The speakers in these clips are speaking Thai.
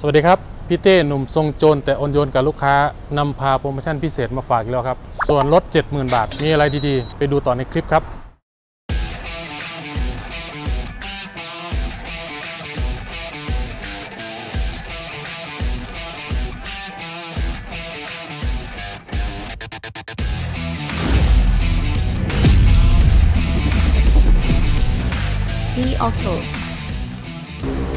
สวัสดีครับ พี่เต้หนุ่มทรงโจรแต่อ่อนโยนกับลูกค้านำพาโปรโมชั่นพิเศษมาฝากอีกแล้วครับ ส่วนลด 70,000 บาท มีอะไรดีๆ ไปดูต่อในคลิปครับ G Auto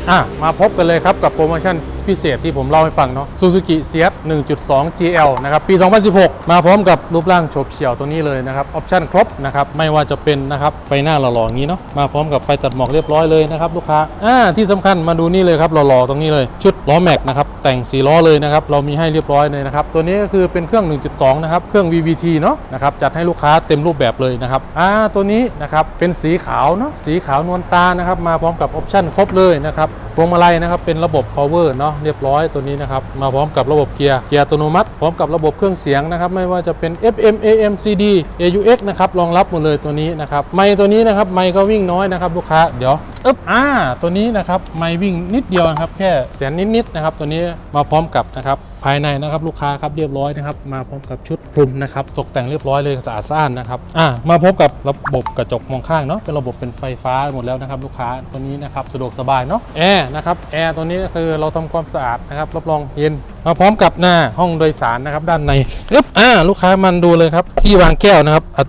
อะมาพบกันเลยครับกับโปรโมชั่น พิเศษที่ผมเล่าให้ฟังเนาะ Suzuki s i e t 1.2 GL นะครับ ปี 2016 มาพร้อมกับรูปร่างโฉบเฉี่ยวตัวนี้เลยนะครับ ออปชั่นครบนะครับ ไม่ว่าจะเป็นนะครับไฟหน้าหล่อๆอย่างนี้เนาะ มาพร้อมกับไฟตัดหมอกเรียบร้อยเลยนะครับลูกค้า อ่า ที่สำคัญมาดูนี่เลยครับหล่อๆตรงนี้เลย ชุดล้อแม็กนะครับ แต่งสีล้อเลยนะครับ เรามีให้เรียบร้อยเลยนะครับ ตัวนี้ก็คือเป็นเครื่อง 1.2 นะครับ เครื่อง VVT เนาะนะครับ จัดให้ลูกค้าเต็มรูปแบบเลยนะครับ อ่า ตัวนี้นะครับ เป็นสีขาวเนาะ สีขาวนวลตานะครับ มาพร้อมกับออปชั่นครบเลยนะครับ พวงมาลัยนะครับ เป็นระบบ power เนาะเรียบร้อยตัวนี้นะครับมาพร้อมกับระบบเกียร์เกียร์อัตโนมัติ พร้อมกับระบบเครื่องเสียงนะครับไม่ว่าจะเป็น FM AM CD AUX นะครับรองรับหมดเลยตัวนี้นะครับไมค์ตัวนี้นะครับไมค์ก็วิ่งน้อยนะครับลูกค้าเดี๋ยว อึ๊บอ่า ตัวนี้นะครับไมค์วิ่งนิดเดียวครับ แค่แสนนิดๆนะครับ ตัวนี้มาพร้อมกับนะครับภายในนะครับลูกค้าครับเรียบร้อยนะครับมาพร้อมกับชุดคลุมนะครับตกแต่งเรียบร้อยเลยสะอาดสะอ้านนะครับอ่ามาพบกับระบบกระจกมองข้างเนาะเป็นระบบเป็นไฟฟ้าหมดแล้วนะครับลูกค้าตัวนี้นะครับสะดวกสบายเนาะแอร์นะครับแอร์ตัวนี้คือเราทำความสะอาดนะครับรับรองเย็นมาพร้อมกับหน้าห้องโดยสารนะครับด้านในอึ๊บอ่าลูกค้ามันดูเลยครับที่วางแก้วนะครับอ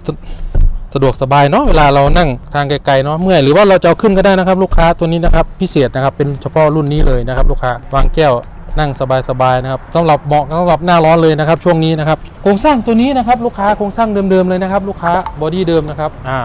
สะดวกสบายเนาะเวลาเรานั่งทางไกลๆเนาะเมื่อยหรือว่าเราจะเอาขึ้นก็ได้นะครับ ลูกค้าตัวนี้นะครับพิเศษนะครับเป็นเฉพาะรุ่นนี้เลยนะครับ ลูกค้าวางแก้วนั่งสบายๆนะครับสำหรับเหมาะสำหรับหน้าร้อนเลยนะครับ ช่วงนี้นะครับโครงสร้างตัวนี้นะครับ ลูกค้าโครงสร้างเดิมๆเลยนะครับ ลูกค้าบอดี้เดิมนะครับอ่า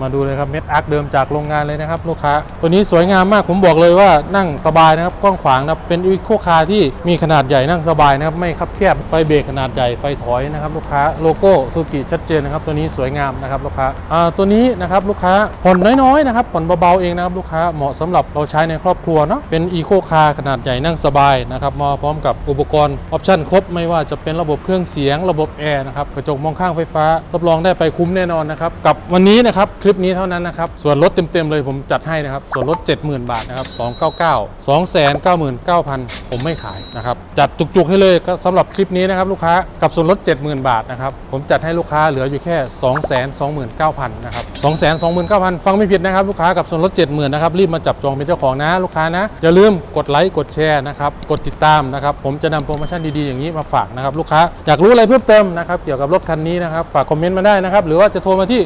มาดูเลยครับเม็ดอาร์คเดิมจากโรงงานเลยนะครับ ลูกค้า ตัวนี้สวยงามมากผมบอกเลยว่านั่งสบายนะครับกว้างขวางนะเป็นอีโคคาร์ที่มีขนาดใหญ่นั่งสบายนะครับไม่คับแคบไฟเบรกขนาดใหญ่ไฟถอยนะครับลูกค้าโลโก้ซูกิชัดเจนนะครับตัวนี้สวยงามนะครับลูกค้าอ่าตัวนี้นะครับลูกค้าผ่อนน้อยๆนะครับผ่อนเบาๆเองนะครับลูกค้าเหมาะสำหรับเราใช้ในครอบครัวเนาะเป็นอีโคคาร์ขนาดใหญ่นั่งสบายนะครับมาพร้อมกับอุปกรณ์ออปชั่นครบไม่ว่าจะเป็นระบบเครื่องเสียง ระบบแอร์นะครับกระจกมองข้างไฟฟ้ารับรองได้ไปคุ้มแน่นอนนะครับกับวันนี้นะครับคลิปนี้เท่านั้นนะครับ ส่วนลดเต็มๆเลยผมจัดให้นะครับ ส่วนลด 70,000 บาทนะครับ 299 299,000 ผมไม่ขายนะครับ จัดจุกๆให้เลยก็สำหรับคลิปนี้นะครับลูกค้ากับส่วนลด 70,000 บาทนะครับ ผมจัดให้ลูกค้าเหลืออยู่แค่ 229,000 นะครับ 229,000 ฟังไม่ผิดนะครับลูกค้ากับส่วนลด 70,000 นะครับ รีบมาจับจองเป็นเจ้าของนะลูกค้านะ อย่าลืมกดไลค์กดแชร์นะครับ กดติดตามนะครับ ผมจะนำโปรโมชั่นดีๆอย่างนี้มาฝากนะครับลูกค้า อยากรู้อะไรเพิ่มเติมนะครับเกี่ยวกับรถคันนี้นะครับ ฝากคอมเมนต์มาได้นะครับ หรือว่าจะโทรมาที่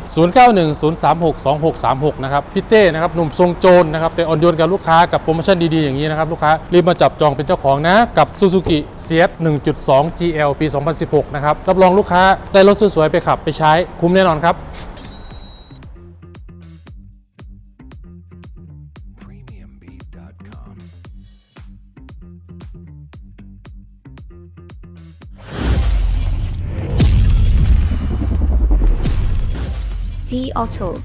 362636 นะครับพี่เต้นะครับหนุ่มทรงโจรนะครับแต่อ่อนโยนกับลูกค้ากับโปรโมชั่นดีๆอย่างนี้นะครับลูกค้ารีบมาจับจองเป็นเจ้าของนะ กับ Suzuki s i e t 1.2 GL ปี 2016 นะครับรับรองลูกค้าได้รถสวยๆไปขับไปใช้คุ้มแน่นอนครับ G Auto